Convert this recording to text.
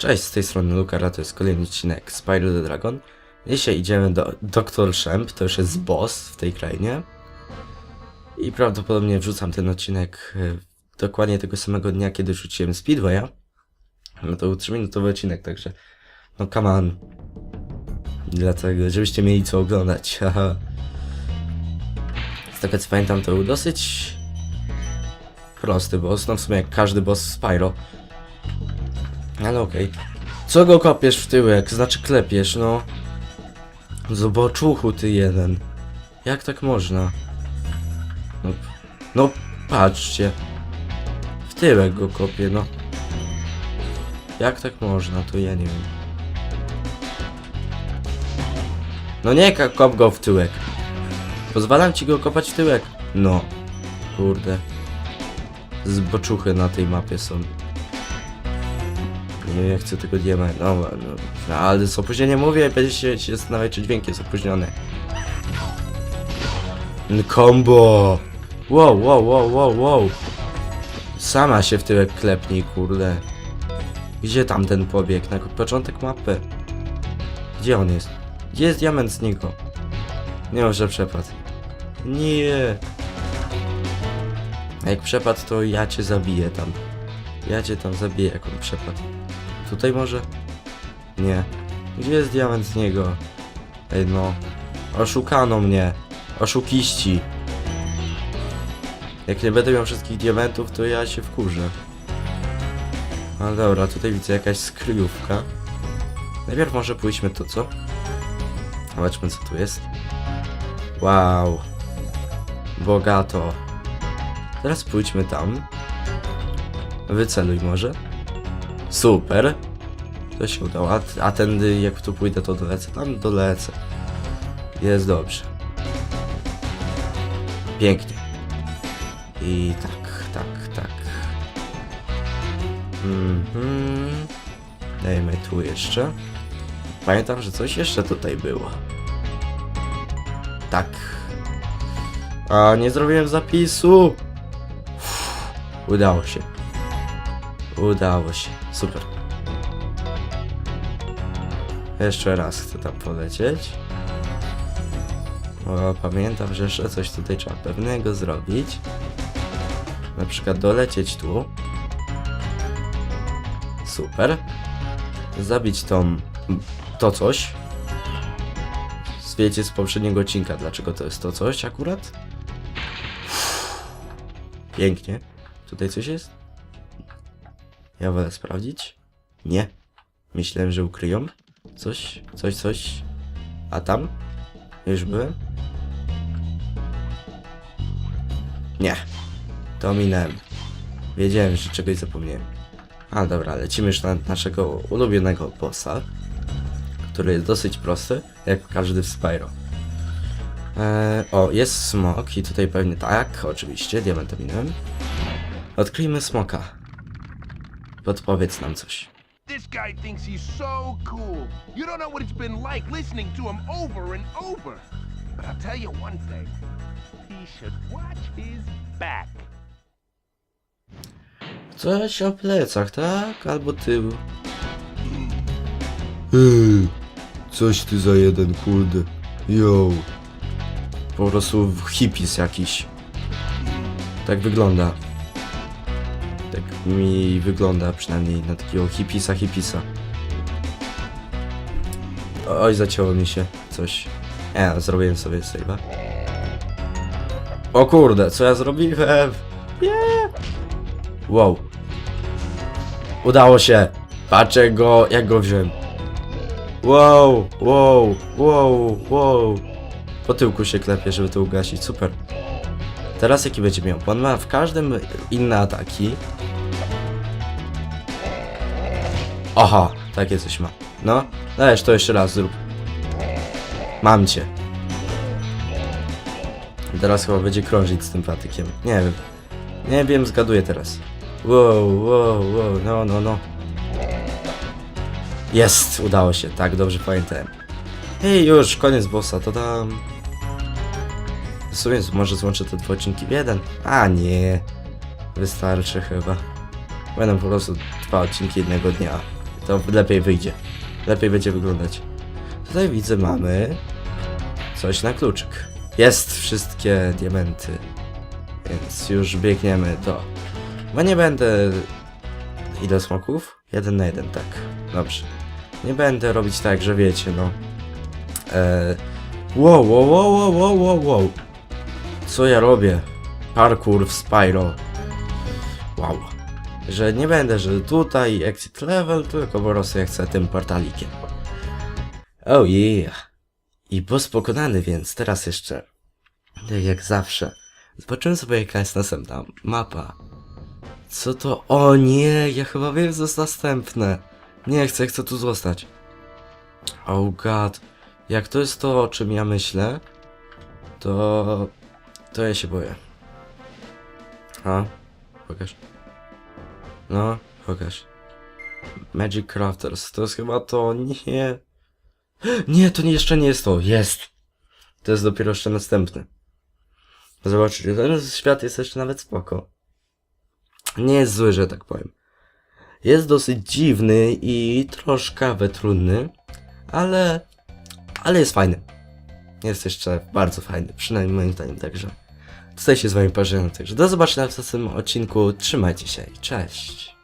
Cześć, z tej strony Lukara, to jest kolejny odcinek Spyro the Dragon. Dzisiaj idziemy do Dr. Shemp, to już jest boss w tej krainie. I prawdopodobnie wrzucam ten odcinek e, dokładnie tego samego dnia, kiedy rzuciłem Speedwaya. No to był 3-minutowy odcinek, także no come on. Dlatego, żebyście mieli co oglądać. Z tego co pamiętam, to był dosyć prosty boss, no w sumie jak każdy boss w Spyro. Ale okej. Co go kopiesz w tyłek? Znaczy klepiesz, no. Zobaczuchu ty jeden. Jak tak można? No, no patrzcie. W tyłek go kopię, no. Jak tak można? To ja nie wiem. No nie kop go w tyłek. Pozwalam ci go kopać w tyłek. No. Kurde. Zboczuchy na tej mapie są. Nie, ja chcę tego diament. No, no, no, ale z opóźnieniem mówię, będziecie się zastanawiać, czy dźwięk jest opóźniony. Combo! Wow, wow, wow, wow, wow. Sama się w tyłek klepnij, kurde. Gdzie tam ten pobieg? Na początek mapy. Gdzie on jest? Gdzie jest diament z niego? Nie może przepadł. Nie. Jak przepadł, to ja cię zabiję tam. Ja cię tam zabiję, jak on przepadł. Tutaj może? Nie. Gdzie jest diament z niego? Ej no. Oszukano mnie. Oszukiści. Jak nie będę miał wszystkich diamentów, to ja się wkurzę. No dobra, tutaj widzę jakaś skryjówka. Najpierw może pójdźmy to, co? Zobaczmy, co tu jest. Wow. Bogato. Teraz pójdźmy tam. Wyceluj może. Super. To się udało. A, a tędy jak tu pójdę to dolecę. Tam dolecę. Jest dobrze. Pięknie. I tak, tak, tak. Mhm. Dajmy tu jeszcze. Pamiętam, że coś jeszcze tutaj było. Tak. A nie zrobiłem zapisu. Uff, udało się. Udało się. Super. Jeszcze raz chcę tam polecieć. O, pamiętam, że jeszcze coś tutaj trzeba pewnego zrobić. Na przykład dolecieć tu. Super. Zabić tą... to coś. Wiecie z poprzedniego odcinka, dlaczego to jest to coś akurat? Pięknie. Tutaj coś jest? Ja wolę sprawdzić. Nie. Myślałem, że ukryją. Coś, coś, coś. A tam? Już byłem? Nie. To minąłem. Wiedziałem, że czegoś zapomniałem. A dobra, lecimy już na naszego ulubionego bossa, który jest dosyć prosty, jak każdy w Spyro. Eee, o, jest smok i tutaj pewnie tak, oczywiście, diamentominem. Odkryjmy smoka. Podpowiedz nam coś. This guy thinks he's so cool. You don't know what it's been like listening to him over and over. But I'll tell you one thing. He should watch his back. Coś o plecach, tak? Albo tył. Ej, coś ty za jeden, kurde. Yo. Po prostu hippies jakiś. Tak wygląda. Mi wygląda przynajmniej na takiego hippisa hippisa. Oj, zacięło mi się coś. E, zrobiłem sobie save'a. O kurde, co ja zrobiłem? Nie. Wow. Udało się. Patrzę go, jak go wziąłem. Wow, wow, wow, wow. Po tyłku się klepie, żeby to ugasić. Super. Teraz jaki będzie miał? Bo on ma w każdym inne ataki. Aha, takie coś ma. No, dajesz to jeszcze raz zrób. Mam cię. Teraz chyba będzie krążyć z tym patykiem. Nie wiem. Nie wiem, zgaduję teraz. Wow, wow, wow, no, no, no. Jest, udało się, tak, dobrze pamiętałem. Hej, już, koniec bossa, to tam... W sumie może złączę te dwa odcinki w jeden? A nie, wystarczy chyba. Będą po prostu dwa odcinki jednego dnia. To lepiej wyjdzie. Lepiej będzie wyglądać. Tutaj widzę, mamy coś na kluczyk. Jest wszystkie diamenty. Więc już biegniemy do... Bo nie będę... Ile smoków? Jeden na jeden, tak. Dobrze. Nie będę robić tak, że wiecie, no. Eee... Wow, wow, wow, wow, wow, wow, wow. Co ja robię? Parkour w Spyro. Wow. Że nie będę, że tutaj exit level, tylko po prostu ja chcę tym portalikiem. Oh yeah. I boss pokonany, więc teraz jeszcze, jak zawsze, zobaczymy sobie jaka jest następna mapa. Co to? O nie, ja chyba wiem co jest następne. Nie chcę, chcę tu zostać. Oh god. Jak to jest to, o czym ja myślę, to... to ja się boję. A? Pokaż. No, pokaż. Magic Crafters, to jest chyba to, nie. Nie, to jeszcze nie jest to, jest. To jest dopiero jeszcze następny. Zobaczcie, ten świat jest jeszcze nawet spoko. Nie jest zły, że tak powiem. Jest dosyć dziwny i troszkę trudny, ale, ale jest fajny. Jest jeszcze bardzo fajny, przynajmniej moim zdaniem, także tutaj się z wami pożegnam, także do zobaczenia w następnym odcinku, trzymajcie się i cześć.